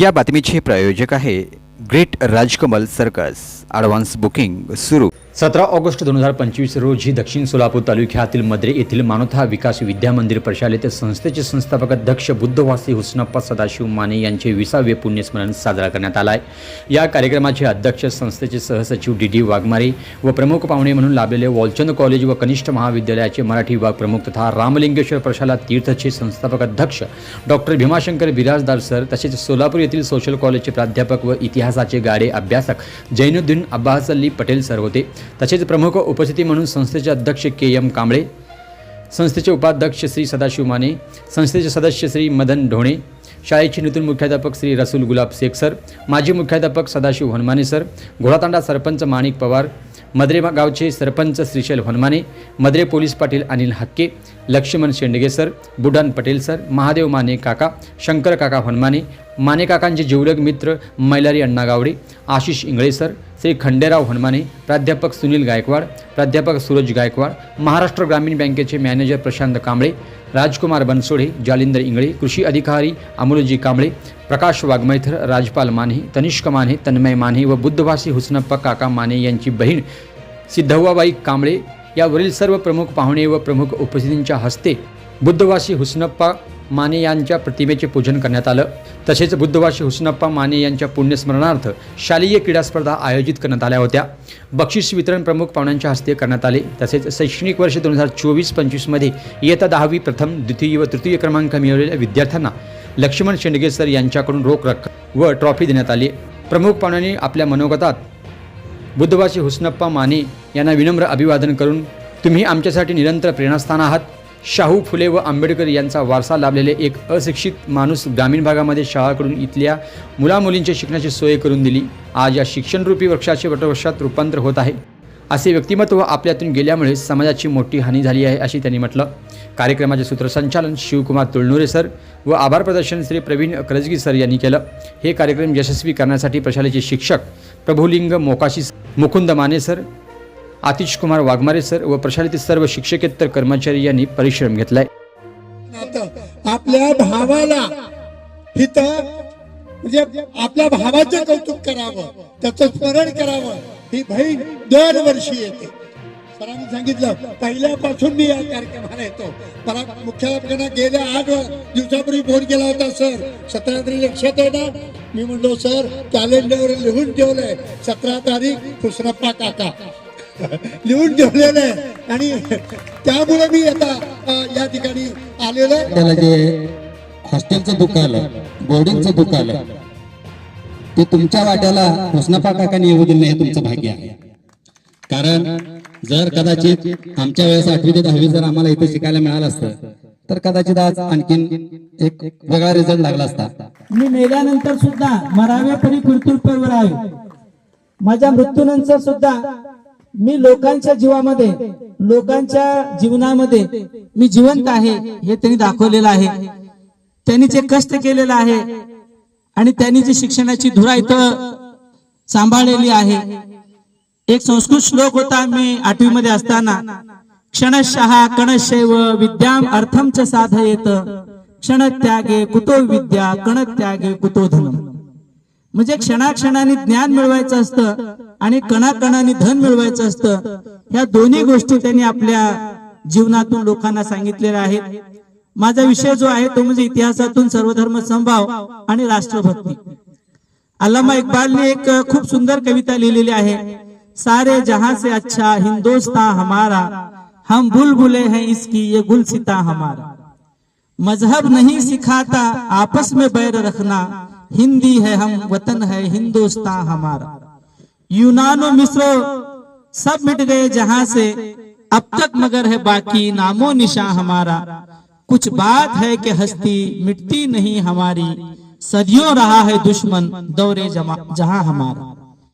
या बातमीचे प्रायोजक आहे great Rajkamal circus. Advance booking सुरू. सतरा ऑगस्ट दोन हजार पंचवीस रोजी दक्षिण सोलापूर तालुक्यातील मद्रे येथील मानोथा विकास विद्या मंदिर प्रशालेत संस्थेचे संस्थापक अध्यक्ष बुद्धवासी हुस्नप्पा सदाशिव माने यांचे विसावे पुण्यस्मरण साजरा करण्यात आला आहे या कार्यक्रमाचे अध्यक्ष संस्थेचे सहसचिव डी डी वाघमारे व प्रमुख पाहुणे म्हणून लाभलेले वॉलचंद कॉलेज व कनिष्ठ महाविद्यालयाचे मराठी विभाग प्रमुख तथा रामलिंगेश्वर प्रशाला तीर्थचे संस्थापक अध्यक्ष डॉक्टर भीमाशंकर बिराजदार सर तसेच सोलापूर येथील सोशल कॉलेजचे प्राध्यापक व इतिहासाचे गाडे अभ्यासक जैनुद्दीन अब्बास अली पटेल सर होते. तसेच प्रमुख उपस्थिती म्हणून संस्थेचे अध्यक्ष के एम कांबळे संस्थेचे उपाध्यक्ष श्री सदाशिव माने संस्थेचे सदस्य श्री मदन ढोणे शाळेचे नूतन मुख्याध्यापक श्री रसूल गुलाब शेख सर माजी मुख्याध्यापक सदाशिव हनुमाने सर घोडातांडा सरपंच माणिक पवार मद्रे गावचे sarpanch Shrishail Hanumane Madre police Patil Anil Hakke Laxman Shendge sir Budan Patel sir Mahadev Mane काका शंकर काका हनुमाने माने काकांचे जिवलग मित्र मैलारी अण्णा गावडे आशिष इंगळे सर श्री खंडेराव हनुमाने प्राध्यापक सुनील गायकवाड प्राध्यापक सूरज गायकवाड महाराष्ट्र ग्रामीण बँकेचे मॅनेजर प्रशांत कांबळे राजकुमार बनसोडे जालिंदर इंगळे कृषी अधिकारी अमोलजी कांबळे प्रकाश वाघमैथर राजपाल माने तनिष्क माने तन्मय माने व बुद्धभाषी हुसनप्पा काका माने यांची बहीण सिद्धव्वाबाई कांबळे यावरील सर्व प्रमुख पाहुणे व प्रमुख उपस्थितींच्या हस्ते बुद्धवासी हुसनप्पा माने यांच्या प्रतिमेचे पूजन करण्यात आलं. तसेच बुद्धवासी हुसनप्पा माने यांच्या पुण्यस्मरणार्थ शालेय क्रीडा स्पर्धा आयोजित करण्यात आल्या होत्या. बक्षीस वितरण प्रमुख पाहुण्यांच्या हस्ते करण्यात आले. तसेच शैक्षणिक वर्ष दोन हजार चोवीस पंचवीसमध्ये इयत्ता दहावी प्रथम द्वितीय व तृतीय क्रमांक मिळवलेल्या विद्यार्थ्यांना लक्ष्मण शेंडगे सर यांच्याकडून रोख रक्कम व ट्रॉफी देण्यात आली. प्रमुख पाहुण्यांनी आपल्या मनोगतात बुद्धवासी हुसनप्पा माने यांना विनम्र अभिवादन करून तुम्ही आमच्यासाठी निरंतर प्रेरणास्थान आहात. शाहू फुले व आंबेडकर यांचा वारसा लाभलेले एक अशिक्षित माणूस ग्रामीण भागामध्ये शाळाकडून इथल्या मुलामुलींच्या शिक्षणाची सोय करून दिली. आज या शिक्षणरूपी वृक्षाचे वटवृक्षात रूपांतर होत आहे. असे व्यक्तिमत्व आपल्यातून गेल्यामुळे समाजाची मोठी हानी झाली आहे अशी त्यांनी म्हटलं. कार्यक्रमाचे सूत्रसंचालन शिवकुमार तुळनुरे सर व आभार प्रदर्शन श्री प्रवीण करजगी सर यांनी केलं. हे कार्यक्रम यशस्वी करण्यासाठी प्रशालेचे शिक्षक प्रभुलिंग मोकाशी मुकुंद माने सर आतिश कुमार वाघमारे सर व प्रशालेतील सर्व शिक्षकेतर कर्मचारी यांनी परिश्रम घेतलाय. आपल्या भावाला म्हणजे आपल्या भावाचं कौतुक करावं त्याचं स्मरण करावं ही बहीण दरवर्षी येते. सरांनी सांगितलं पहिल्यापासून मी या कार्यक्रमाला येतो. मला मुख्याध्यापकांना गेल्या आठ दिवसापूर्वी फोन केला होता सर सतरा तारीख लक्षात आहे ना? मी म्हणलो सर कॅलेंडरवर लिहून ठेवलंय सतरा तारीख पुसरप्पा काका. लिहून ठेवलेलं आहे. आणि त्यामुळे मी आता या ठिकाणी आलेलो आहे. त्याला जे हॉस्टेलचं दुःख आलं बोर्डिंगचं दुःख आलं ते तुमच्या वाट्याला हुसनफा काकांनी येऊ दिलं हे तुमचं भाग्य आहे. कारण जर कदाचित आमच्या वेळेस आठवी ते दहावी जर आम्हाला इथे शिकायला मिळालं असतं तर कदाचित आज आणखीन एक वेगळा रिझल्ट लागला असता. मी मेल्यानंतर सुद्धा मराव्या परी कुरतुरपेवर आहे. माझ्या मृत्यूनंतर सुद्धा मी लोकांच्या जीवामध्ये लोकांच्या जीवनामध्ये मी जिवंत आहे हे त्यांनी दाखवलेलं आहे. त्यांनी जे कष्ट केलेलं आहे आणि त्यांनी जी शिक्षणाची धुरा इथं सांभाळलेली आहे. एक संस्कृत श्लोक होता मी आठवी मध्ये असताना. क्षणशहा कणशैव विद्याम अर्थम च साधयेत. क्षणत्यागे कुतो विद्या कणत्यागे कुतो धनम. म्हणजे क्षणाक्षणाने ज्ञान मिळवायचं असतं आणि कणाकणाने धन मिळवायचं असतं. ह्या दोन्ही गोष्टी त्यांनी आपल्या जीवनातून लोकांना सांगितलेल्या आहेत. माझा विषय जो आहे तो म्हणजे इतिहासातून सर्वधर्म संभाव आणि राष्ट्रभक्ती. अल्लामा इकबालने एक खूप सुंदर कविता लिहिलेली आहे. सारे जहां से अच्छा हिंदुस्तान हमारा हम बुलबुले हैं इसकी ये गुलसिता हमारा. मजहब नहीं सिखाता आपस में बैर रखना हिंदी है हम, वतन है हिंदुस्तान हमारा। यूनानो मिस्रो सब मिट गए जहाँ से अब तक मगर है बाकी नामो निशा हमारा। कुछ बात है कि हस्ती मिटती नहीं हमारी, सदियों रहा है दुश्मन दौरे जहाँ हमारा।